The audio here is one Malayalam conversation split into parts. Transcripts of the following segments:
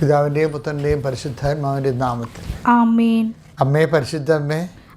പിതാവിന്റെയും പുത്രന്റെയും പരിശുദ്ധാത്മാവിന്റെയും നാമത്തിൽ. അമ്മേ പരിശുദ്ധ അമ്മേ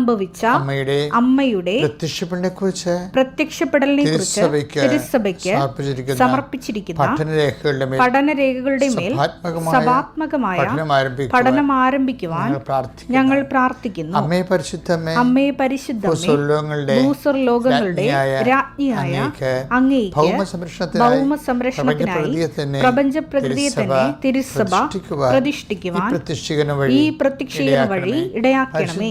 സംഭവിച്ച അമ്മയുടെ അമ്മയുടെ പ്രത്യക്ഷപ്പെടലിനെ കുറിച്ച് പ്രത്യക്ഷപ്പെടലിനെ കുറിച്ച് തിരുസഭയ്ക്ക് സമർപ്പിച്ചിരിക്കുന്ന പഠനരേഖകളുടെ മേൽ പഠനരേഖകളുടെ മേൽ സഭാത്മകമായ പഠനം ആരംഭിക്കുവാൻ ഞങ്ങൾ പ്രാർത്ഥിക്കുന്നു. അമ്മയെ പരിശുദ്ധ അമ്മയെ പരിശുദ്ധ അമ്മേ പരിശുദ്ധമേ സ്വർലോകങ്ങളുടെ ഭൂസ്വർ ലോകങ്ങളുടെ രാജ്ഞിയായ അങ്ങേക്ക് ഭൗമ സംരക്ഷണത്തിനായി പ്രപഞ്ച പ്രകൃതിയെ തന്നെ തിരുസഭ പ്രതിഷ്ഠിക്കുവാൻ ഈ പ്രത്യക്ഷീകരണം വഴി ഇടയാക്കണമേ.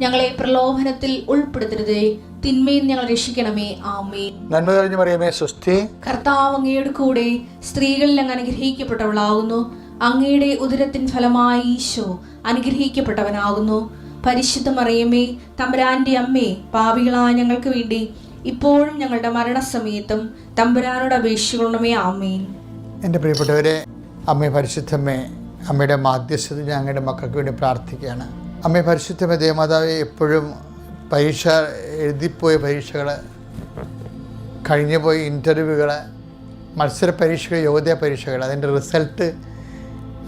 ഞങ്ങളെ പ്രലോഭനത്തിൽ ഉൾപ്പെടുത്തരുതേ. തിന്മയിൽ ഞങ്ങൾ രക്ഷിക്കണമേ. ആമേ നന്മ കഴിഞ്ഞു പറയുമേ സ്വസ്തി. കർത്താവ് അങ്ങയുടെ കൂടെ സ്ത്രീകളിൽ അങ്ങ് അനുഗ്രഹിക്കപ്പെട്ടവളാകുന്നു. അങ്ങയുടെ ഉദരത്തിൻ ഫലമായി ഈശോ അനുഗ്രഹിക്കപ്പെട്ടവനാകുന്നു. പരിശുദ്ധ മറിയമേ തമ്പുരാന്റെ അമ്മേ പാപികളായ ഞങ്ങൾക്ക് വേണ്ടി ഇപ്പോഴും ഞങ്ങളുടെ മരണസമയത്തും തമ്പുരാനോട് അപേക്ഷിക്കണമേ. ആമേൻ. എന്റെ പ്രിയപ്പെട്ടവരെ അമ്മേ പരിശുദ്ധമ്മേ അമ്മയുടെ മാധ്യസ്ഥത ഞങ്ങളുടെ മക്കൾക്ക് വേണ്ടി പ്രാർത്ഥിക്കുകയാണ്. അമ്മേ പരിശുദ്ധമേ ദേവമാതാവെ എപ്പോഴും പരീക്ഷ എഴുതിപ്പോയ പരീക്ഷകൾ കഴിഞ്ഞുപോയ ഇന്റർവ്യൂകൾ മത്സര പരീക്ഷകൾ യോഗ്യതാ പരീക്ഷകൾ അതിന്റെ റിസൾട്ട്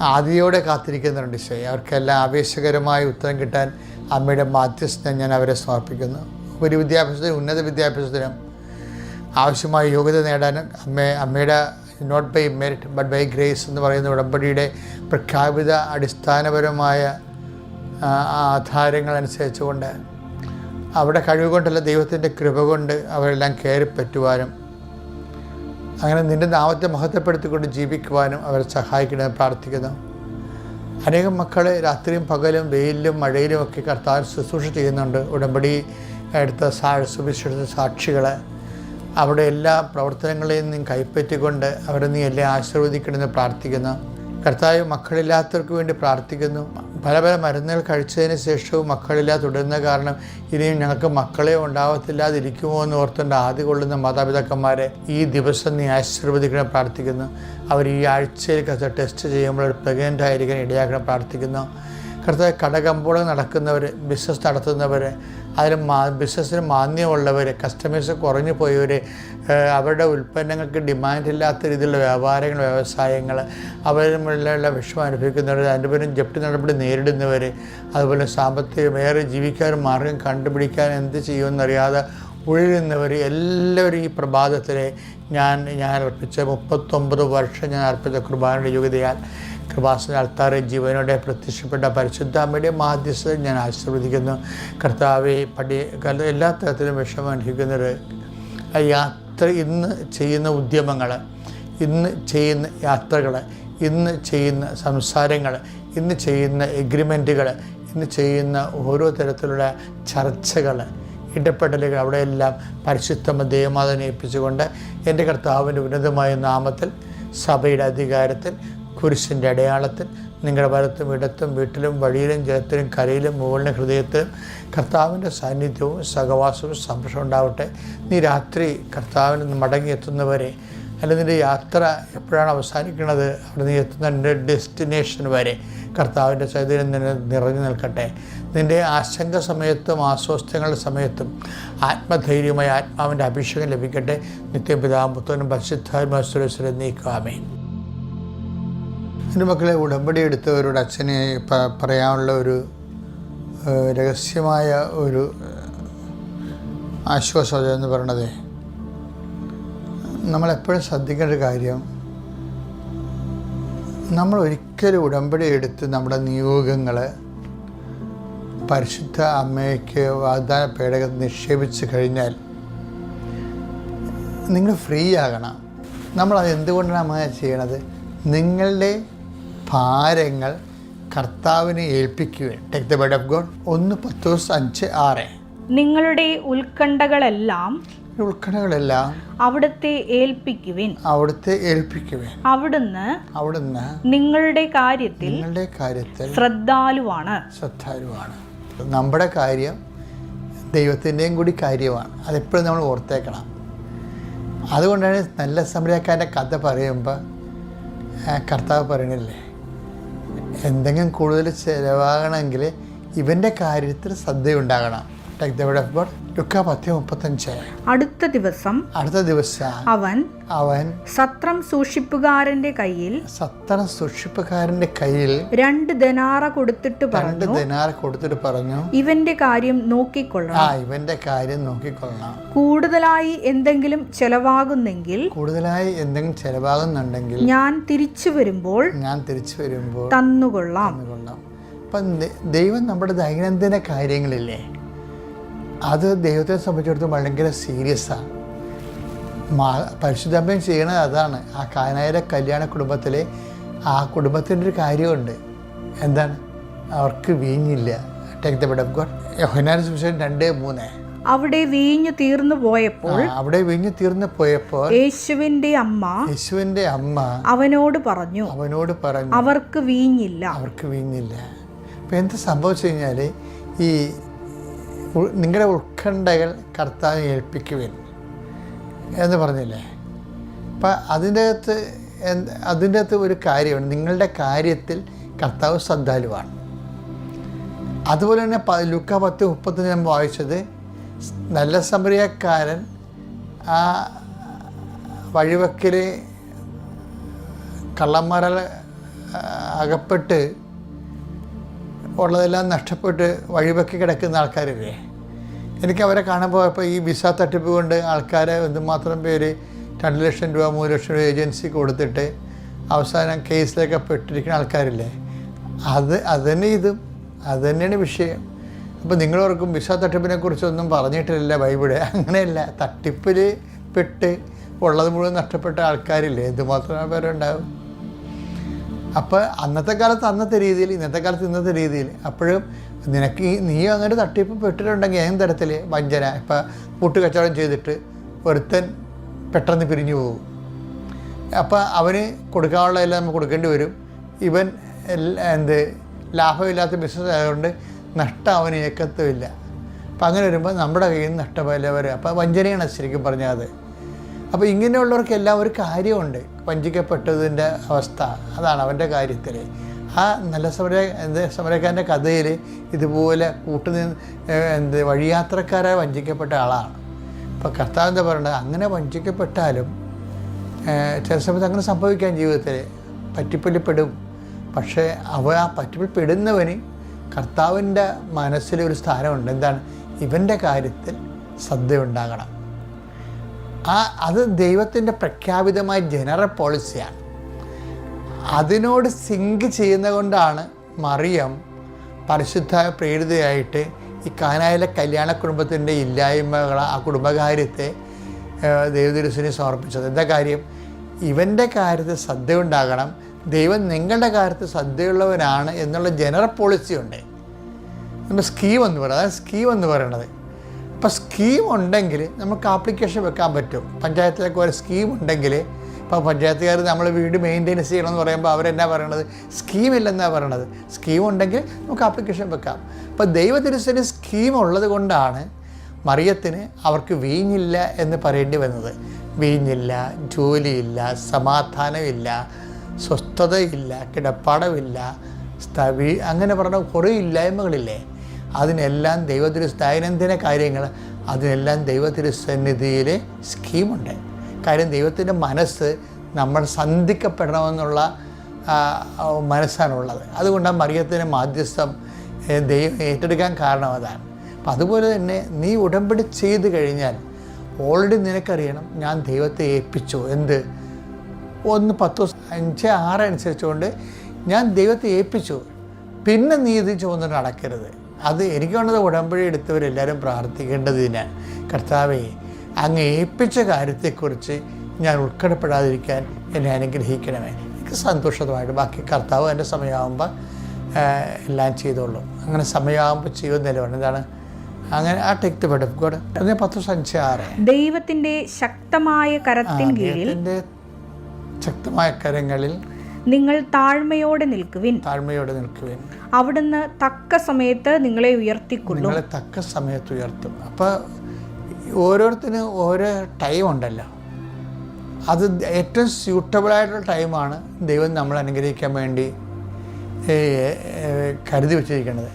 ആദ്യയോടെ കാത്തിരിക്കുന്നുണ്ട് ഈശോയെ അവർക്കെല്ലാം ആവേശകരമായ ഉത്തരം കിട്ടാൻ അമ്മയുടെ മാധ്യസ്ഥം ഞാൻ അവരെ സമർപ്പിക്കുന്നു. ഒരു വിദ്യാഭ്യാസത്തിനും ഉന്നത വിദ്യാഭ്യാസത്തിനും ആവശ്യമായ യോഗ്യത നേടാനും അമ്മ അമ്മയുടെ not by merit but by grace എന്ന് പറയുന്ന ഉടമ്പടിയുടെ പ്രഖ്യാപിത അടിസ്ഥാനപരമായ ആ, ആധാരങ്ങൾ അനുസരിച്ചുകൊണ്ട് അവിടെ കഴിവ് കൊണ്ടല്ല ദൈവത്തിന്റെ കൃപ കൊണ്ട് അവരെല്ലാം കയറി പറ്റുവാനും അങ്ങനെ നിന്റെ നാമത്തെ മഹത്വപ്പെടുത്തിക്കൊണ്ട് ജീവിക്കുവാനും അവരെ സഹായിക്കണമെന്ന് പ്രാർത്ഥിക്കുന്നു. അനേകം മക്കളെ രാത്രിയും പകലും വെയിലും മഴയിലും ഒക്കെ കർത്താവ് ശുശ്രൂഷ ചെയ്യുന്നുണ്ട്. ഉടമ്പടി എടുത്ത സാ സുവിശേഷ സാക്ഷികൾ അവിടെ എല്ലാ പ്രവർത്തനങ്ങളെയും നീ കൈപ്പറ്റിക്കൊണ്ട് അവരെ നീ എല്ലാം ആശീർവദിക്കണമെന്ന് പ്രാർത്ഥിക്കുന്നു. കർത്താവ് മക്കളില്ലാത്തവർക്ക് വേണ്ടി പ്രാർത്ഥിക്കുന്നു. പല പല മരുന്നുകൾ കഴിച്ചതിന് ശേഷവും മക്കളില്ല തുടരുന്ന കാരണം ഇനിയും ഞങ്ങൾക്ക് മക്കളെ ഉണ്ടാവത്തില്ലാതിരിക്കുമോ എന്ന് ഓർത്തുകൊണ്ട് ആദ്യ കൊള്ളുന്ന മാതാപിതാക്കന്മാരെ ഈ ദിവസം നീ ആശീർവദിക്കണം പ്രാർത്ഥിക്കുന്നു. അവർ ഈ ആഴ്ചയിൽ ടെസ്റ്റ് ചെയ്യുമ്പോൾ പ്രഗ്നന്റ് ആയിരിക്കാൻ ഇടയാക്കണം പ്രാർത്ഥിക്കുന്നു. കർത്താവ് കടകമ്പോളം നടക്കുന്നവർ ബിസിനസ് നടത്തുന്നവർ അതിൽ മാ ബിസിനസ്സിന് മാന്യമുള്ളവർ കസ്റ്റമേഴ്സ് കുറഞ്ഞു പോയവർ അവരുടെ ഉൽപ്പന്നങ്ങൾക്ക് ഡിമാൻഡ് ഇല്ലാത്ത രീതിയിലുള്ള വ്യാപാരങ്ങൾ വ്യവസായങ്ങൾ അവരുമുള്ള വിഷമം അനുഭവിക്കുന്നവർ അതിന്റെ പേരും ജപ്തി നടപടി നേരിടുന്നവർ അതുപോലെ സാമ്പത്തിക വേറെ ജീവിക്കാൻ മാർഗം കണ്ടുപിടിക്കാൻ എന്ത് ചെയ്യുമെന്നറിയാതെ ഉഴലുന്നവർ എല്ലാവരും ഈ പ്രഭാതത്തിലെ ഞാൻ ഞാൻ അർപ്പിച്ച മുപ്പത്തൊമ്പത് വർഷം ഞാൻ അർപ്പിച്ച കുർബാനയുടെ യോഗ്യതയാൽ കൃപാസന അൾത്താറെ ജീവനോടെ പ്രത്യക്ഷപ്പെട്ട പരിശുദ്ധാമ്മയുടെ മാധ്യസ്ഥത ഞാൻ ആശീർവദിക്കുന്നു. കർത്താവെ പടി എല്ലാ തരത്തിലും വിഷമം അനുഭവിക്കുന്നവർ യാത്ര ഇന്ന് ചെയ്യുന്ന ഉദ്യമങ്ങൾ ഇന്ന് ചെയ്യുന്ന യാത്രകൾ ഇന്ന് ചെയ്യുന്ന സംസാരങ്ങൾ ഇന്ന് ചെയ്യുന്ന എഗ്രിമെന്റുകൾ ഇന്ന് ചെയ്യുന്ന ഓരോ തരത്തിലുള്ള ചർച്ചകൾ ഇടപെടലുകൾ അവിടെയെല്ലാം പരിശുദ്ധമ ദേവമാതനെ ഏൽപ്പിച്ചുകൊണ്ട് എന്റെ കർത്താവിന്റെ ഉന്നതമായ നാമത്തിൽ സഭയുടെ അധികാരത്തിൽ കുരിശിന്റെ അടയാളത്തിൽ നിങ്ങളുടെ വലത്തും ഇടത്തും വീട്ടിലും വഴിയിലും ജലത്തിലും കരയിലും മുകളിലും ഹൃദയത്തിലും കർത്താവിന്റെ സാന്നിധ്യവും സഹവാസവും സംരക്ഷണം ഉണ്ടാവട്ടെ. നീ രാത്രി കർത്താവിൽ നിന്ന് മടങ്ങിയെത്തുന്നവരെ അല്ലെങ്കിൽ നിന്റെ യാത്ര എപ്പോഴാണ് അവസാനിക്കുന്നത് അവിടെ നീ എത്തുന്ന ഡെസ്റ്റിനേഷൻ വരെ കർത്താവിന്റെ ചൈതന്യം നിന്നെ നിറഞ്ഞു നിൽക്കട്ടെ. നിന്റെ ആശങ്ക സമയത്തും ആസ്വാസ്ഥ്യങ്ങളുടെ സമയത്തും ആത്മധൈര്യമായ ആത്മാവിന്റെ അഭിഷേകം ലഭിക്കട്ടെ. നിത്യം പിതാവും പുത്രനും പരിശുദ്ധാത്മാസുരേശ്വരൻ നീക്കാമേ എന്റെ മക്കളെ ഉടമ്പടി എടുത്തവരോട് അച്ഛനെ പറയാനുള്ള ഒരു രഹസ്യമായ ഒരു ആശ്വാസം എന്ന് പറയണത് നമ്മളെപ്പോഴും ശ്രദ്ധിക്കേണ്ട കാര്യം നമ്മൾ ഒരിക്കലും ഉടമ്പടി എടുത്ത് നമ്മുടെ നിയോഗങ്ങൾ പരിശുദ്ധ അമ്മയ്ക്ക് വാഗ്ദാന പേടകത്തിൽ നിക്ഷേപിച്ച് കഴിഞ്ഞാൽ നിങ്ങൾ ഫ്രീ ആകണം. നമ്മളത് എന്തുകൊണ്ടാണ് അങ്ങനെ ചെയ്യണത്? നിങ്ങളുടെ ഭാരങ്ങൾ കർത്താവിനെ ഏൽപ്പിക്കുക take the word of God ഒന്ന് പത്ത് ദിവസം അഞ്ച് ആറ്. നിങ്ങളുടെ ഉത്കണ്ഠകളെല്ലാം ഉൾക്കടകളെല്ലാം അവിടുത്തെ ഏൽപ്പിക്കുവിൻ. അവിടുത്തെ ഏൽപ്പിക്കുവിൻ. അവിടുന്ന് അവിടുന്ന് നിങ്ങളുടെ കാര്യത്തിൽ നിങ്ങളുടെ കാര്യത്തിൽ ശ്രദ്ധാലുവാണ്. ശ്രദ്ധാലുവാണ്. നമ്മുടെ കാര്യം ദൈവത്തിന്റെയും കൂടി കാര്യമാണ്. അതെപ്പോഴും നമ്മൾ ഓർത്തേക്കണം. അതുകൊണ്ടാണ് നല്ല സമരക്കാരന്റെ കഥ പറയുമ്പോൾ കർത്താവ് പറയണില്ലേ? എന്തെങ്കിലും കൂടുതൽ ചിലവാകണമെങ്കിൽ ഇവന്റെ കാര്യത്തിൽ ശ്രദ്ധയുണ്ടാകണം. Take the word of God ലുക്ക പത്ത് മുപ്പത്തഞ്ച്. അടുത്ത ദിവസം അടുത്ത ദിവസം അവൻ അവൻ സത്രം സൂക്ഷിപ്പുകാരന്റെ കയ്യിൽ സത്രം സൂക്ഷിപ്പുകാരന്റെ കയ്യിൽ രണ്ട് ധനാറ കൊടുത്തിട്ട് രണ്ട് പറഞ്ഞു കൊടുത്തിട്ട് പറഞ്ഞു ഇവന്റെ കാര്യം നോക്കിക്കൊള്ളണം. ആ ഇവന്റെ കാര്യം നോക്കിക്കൊള്ളണം. കൂടുതലായി എന്തെങ്കിലും ചെലവാകുന്നെങ്കിൽ കൂടുതലായി എന്തെങ്കിലും ചെലവാകുന്നുണ്ടെങ്കിൽ ഞാൻ തിരിച്ചു വരുമ്പോൾ ഞാൻ തിരിച്ചു വരുമ്പോൾ തന്നുകൊള്ളാം. കൊള്ളാം അപ്പം ദൈവം നമ്മുടെ ദൈനംദിന കാര്യങ്ങളില്ലേ അത് ദൈവത്തെ സംബന്ധിച്ചിടത്തോളം ഭയങ്കര സീരിയസാണ് മാ പരിശുദ്ധമ്മയും ചെയ്യണത് അതാണ്. ആ കാനായര കല്യാണ കുടുംബത്തിലെ ആ കുടുംബത്തിന്റെ ഒരു കാര്യമുണ്ട്. എന്താണ്? അവർക്ക് വീഞ്ഞില്ല. Take the word of God യോഹനാന സുവിശേഷം രണ്ട് മൂന്ന്. അവിടെ വീഞ്ഞു തീർന്നു പോയപ്പോൾ അവിടെ വീഞ്ഞ് തീർന്നു പോയപ്പോൾ യേശുവിന്റെ അമ്മ യേശുവിന്റെ അമ്മ അവനോട് പറഞ്ഞു അവനോട് പറഞ്ഞു അവർക്ക് വീഞ്ഞില്ല. അവർക്ക് വീഞ്ഞില്ല. ഇപ്പൊ എന്ത് സംഭവിച്ചു കഴിഞ്ഞാൽ ഈ നിങ്ങളുടെ ഉത്കണ്ഠകൾ കർത്താവിനെ ഏൽപ്പിക്കുവിൻ എന്ന് പറഞ്ഞില്ലേ? അപ്പം അതിന്റെ അകത്ത് അതിന്റെ അകത്ത് ഒരു കാര്യമാണ് നിങ്ങളുടെ കാര്യത്തിൽ കർത്താവ് ശ്രദ്ധാലുവാണ്. അതുപോലെ തന്നെ ലുക്ക പത്ത് മുപ്പത്തിന് ഞാൻ വായിച്ചത് നല്ല സമരിയക്കാരൻ ആ വഴിവക്കിൽ കള്ളന്മാരാൽ അകപ്പെട്ട് ഉള്ളതെല്ലാം നഷ്ടപ്പെട്ട് വഴിവെക്കി കിടക്കുന്ന ആൾക്കാരില്ലേ? എനിക്ക് അവരെ കാണുമ്പോൾ ഇപ്പോൾ ഈ വിസ തട്ടിപ്പ് കൊണ്ട് ആൾക്കാരെ എന്തുമാത്രം പേര് രണ്ട് ലക്ഷം രൂപ മൂന്ന് ലക്ഷം രൂപ ഏജൻസി കൊടുത്തിട്ട് അവസാനം കേസിലൊക്കെ പെട്ടിരിക്കുന്ന ആൾക്കാരില്ലേ? അത് അത് തന്നെ ഇതും അത് തന്നെയാണ് വിഷയം. അപ്പോൾ നിങ്ങളോർക്കും വിസ തട്ടിപ്പിനെ കുറിച്ചൊന്നും പറഞ്ഞിട്ടില്ല ബൈബിൾ. അങ്ങനെയല്ല തട്ടിപ്പിൽ പെട്ട് ഉള്ളത് മുഴുവൻ നഷ്ടപ്പെട്ട ആൾക്കാരില്ലേ? എന്തുമാത്രം പേരുണ്ടാവും? അപ്പോൾ അന്നത്തെ കാലത്ത് അന്നത്തെ രീതിയിൽ ഇന്നത്തെ കാലത്ത് ഇന്നത്തെ രീതിയിൽ അപ്പോഴും നിനക്ക് ഈ നീ അങ്ങനെ തട്ടിപ്പ് പെട്ടിട്ടുണ്ടെങ്കിൽ ഏത് തരത്തിൽ വഞ്ചന? ഇപ്പം കൂട്ടുകച്ചവടം ചെയ്തിട്ട് ഒരുത്തൻ പെട്ടെന്ന് പിരിഞ്ഞു പോകും. അപ്പോൾ അവന് കൊടുക്കാനുള്ള എല്ലാം നമുക്ക് കൊടുക്കേണ്ടി വരും. ഇവൻ എന്ത് ലാഭമില്ലാത്ത ബിസിനസ് ആയതുകൊണ്ട് നഷ്ടം അവന് ഏക്കത്തുമില്ല അപ്പം അങ്ങനെ വരുമ്പോൾ നമ്മുടെ കയ്യിൽ നിന്ന് നഷ്ടമല്ല വരും അപ്പോൾ വഞ്ചനയാണ് ശരിക്കും പറഞ്ഞാൽ അത്. അപ്പോൾ ഇങ്ങനെയുള്ളവർക്കെല്ലാം ഒരു കാര്യമുണ്ട്. വഞ്ചിക്കപ്പെട്ടതിന്റെ അവസ്ഥ. അതാണ് അവന്റെ കാര്യത്തിൽ ആ നല്ല സമര സമരക്കാരന്റെ കഥയിൽ ഇതുപോലെ കൂട്ടുനിന്ന് എന്ത് വഴിയാത്രക്കാരായി വഞ്ചിക്കപ്പെട്ട ആളാണ്. അപ്പോൾ കർത്താവ് എന്താ പറയുന്നത് അങ്ങനെ വഞ്ചിക്കപ്പെട്ടാലും ചില സമയത്ത് അങ്ങനെ സംഭവിക്കാൻ ജീവിതത്തിൽ പറ്റിപ്പൊല്ലിപ്പെടും പക്ഷേ അവ ആ പറ്റിപ്പൊല്ലിപ്പെടുന്നവന് പെടുന്നവന് കർത്താവിന്റെ മനസ്സിൽ ഒരു സ്ഥാനമുണ്ട്. എന്താണ്? ഇവന്റെ കാര്യത്തിൽ ശ്രദ്ധയുണ്ടാകണം. ആ അത് ദൈവത്തിന്റെ പ്രഖ്യാപിതമായ ജനറൽ പോളിസിയാണ്. അതിനോട് സിങ്ക് ചെയ്യുന്ന കൊണ്ടാണ് മറിയം പരിശുദ്ധ പ്രേരിതയായിട്ട് ഈ കാനായിലെ കല്യാണ കുടുംബത്തിന്റെ ഇല്ലായ്മകൾ ആ കുടുംബകാര്യത്തെ ദൈവദുരുസിനെ സമർപ്പിച്ചത്. എന്താ കാര്യം? ഇവന്റെ കാര്യത്തിൽ ശ്രദ്ധയുണ്ടാകണം. ദൈവം നിങ്ങളുടെ കാര്യത്തിൽ ശ്രദ്ധയുള്ളവനാണ് എന്നുള്ള ജനറൽ പോളിസി ഉണ്ട് നമ്മൾ സ്കീം എന്ന് പറയുന്നത് അതാണ് സ്കീം എന്ന് പറയുന്നത്. അപ്പോൾ സ്കീം ഉണ്ടെങ്കിൽ നമുക്ക് ആപ്ലിക്കേഷൻ വെക്കാൻ പറ്റും. പഞ്ചായത്തിലൊക്കെ ഒരു സ്കീം ഉണ്ടെങ്കിൽ ഇപ്പോൾ പഞ്ചായത്തുകാർ നമ്മൾ വീട് മെയിന്റെയിൻസ് ചെയ്യണമെന്ന് പറയുമ്പോൾ അവരെന്നാ പറയണത്? സ്കീമില്ലെന്നാണ് പറയണത്. സ്കീം ഉണ്ടെങ്കിൽ നമുക്ക് ആപ്ലിക്കേഷൻ വെക്കാം. അപ്പോൾ ദൈവത്തിരുസന് സ്കീം ഉള്ളത് കൊണ്ടാണ് മറിയത്തിന് അവർക്ക് വീഞ്ഞില്ല എന്ന് പറയേണ്ടി വന്നത്. വീഞ്ഞില്ല ജോലിയില്ല സമാധാനമില്ല സ്വസ്ഥതയില്ല കിടപ്പാടമില്ല സ്ഥവി അങ്ങനെ പറഞ്ഞ കുറേ ഇല്ലായ്മകളില്ലേ? അതിനെല്ലാം ദൈവത്തിരു ദൈനംദിന കാര്യങ്ങൾ അതിനെല്ലാം ദൈവത്തിരുസന്നിധിയിലെ സ്കീമുണ്ട്. കാര്യം ദൈവത്തിന്റെ മനസ്സ് നമ്മൾ സന്ധിക്കപ്പെടണമെന്നുള്ള ആ, ആ, മനസ്സാണുള്ളത്. അതുകൊണ്ടാണ് മറിയത്തിന്റെ മാധ്യസ്ഥം ദൈവം ഏറ്റെടുക്കാൻ കാരണം അതാണ്. അപ്പം അതുപോലെ തന്നെ നീ ഉടമ്പടി ചെയ്ത് കഴിഞ്ഞാൽ ഓൾറെഡി നിനക്കറിയണം ഞാൻ ദൈവത്തെ ഏൽപ്പിച്ചു. എന്ത്? ഒന്ന് പത്ത് അഞ്ച് ആറ് അനുസരിച്ചുകൊണ്ട് ഞാൻ ദൈവത്തെ ഏൽപ്പിച്ചു. പിന്നെ നീ ഇത് ചുമന്നിട്ട് നടക്കരുത്. അത് എനിക്ക് വേണ്ടത് ഉടമ്പടി എടുത്തവരെല്ലാവരും പ്രാർത്ഥിക്കേണ്ടത് കർത്താവെ കർത്താവേ അങ്ങ് ഏൽപ്പിച്ച കാര്യത്തെക്കുറിച്ച് ഞാൻ ഉൾക്കടപ്പെടാതിരിക്കാൻ എന്നെ അനുഗ്രഹിക്കണമേ. എനിക്ക് സന്തോഷമായിട്ട് ബാക്കി കർത്താവ് എന്റെ സമയമാകുമ്പോൾ എല്ലാം ചെയ്തോളൂ. അങ്ങനെ സമയമാകുമ്പോൾ ചെയ്യുന്ന നിലവാണ് എന്താണ്? അങ്ങനെ ആ take the word of God അതിന് പത്ത് സഞ്ചി ആറ്. ദൈവത്തിന്റെ ശക്തമായ കരത്തിൻ കീഴിൽ ശക്തമായ കരങ്ങളിൽ നിങ്ങൾ താഴ്മയോടെ നിൽക്കുവിൻ. താഴ്മയോടെ നിൽക്കുവിൻ. അവിടുന്ന് തക്ക സമയത്ത് നിങ്ങളെ ഉയർത്തിക്കൊള്ളും. നിങ്ങളെ തക്ക സമയത്ത് ഉയർത്തും. അപ്പോൾ ഓരോരുത്തരും ഓരോ ടൈം ഉണ്ടല്ലോ. അത് ഏറ്റവും സ്യൂട്ടബിളായിട്ടുള്ള ടൈമാണ് ദൈവം നമ്മൾ അനുഗ്രഹിക്കാൻ വേണ്ടി കരുതി വെച്ചിരിക്കുന്നത്.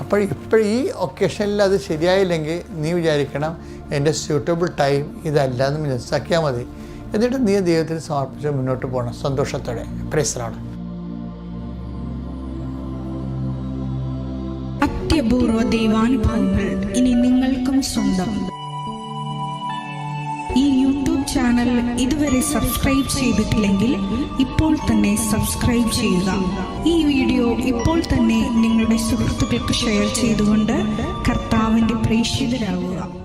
അപ്പോൾ ഇപ്പോൾ ഈ ഒക്കേഷനിൽ അത് ശരിയായില്ലെങ്കിൽ നീ വിചാരിക്കണം എന്റെ സ്യൂട്ടബിൾ ടൈം ഇതല്ല എന്ന് മനസ്സിലാക്കിയാൽ മതി. എന്നിട്ട് നീ ദൈവത്തിന് സമർപ്പിച്ച് മുന്നോട്ട് പോകണം. സന്തോഷത്തോടെ. പ്രേസറാണ് അത്യപൂർവ ദൈവാനുഭവങ്ങൾ ഇനി നിങ്ങൾക്കും സ്വന്തം. ഈ യൂട്യൂബ് ചാനൽ ഇതുവരെ സബ്സ്ക്രൈബ് ചെയ്തിട്ടില്ലെങ്കിൽ ഇപ്പോൾ തന്നെ സബ്സ്ക്രൈബ് ചെയ്യുക. ഈ വീഡിയോ ഇപ്പോൾ തന്നെ നിങ്ങളുടെ സുഹൃത്തുക്കൾക്ക് ഷെയർ ചെയ്തുകൊണ്ട് കർത്താവിന്റെ പ്രേക്ഷിതരാകുക.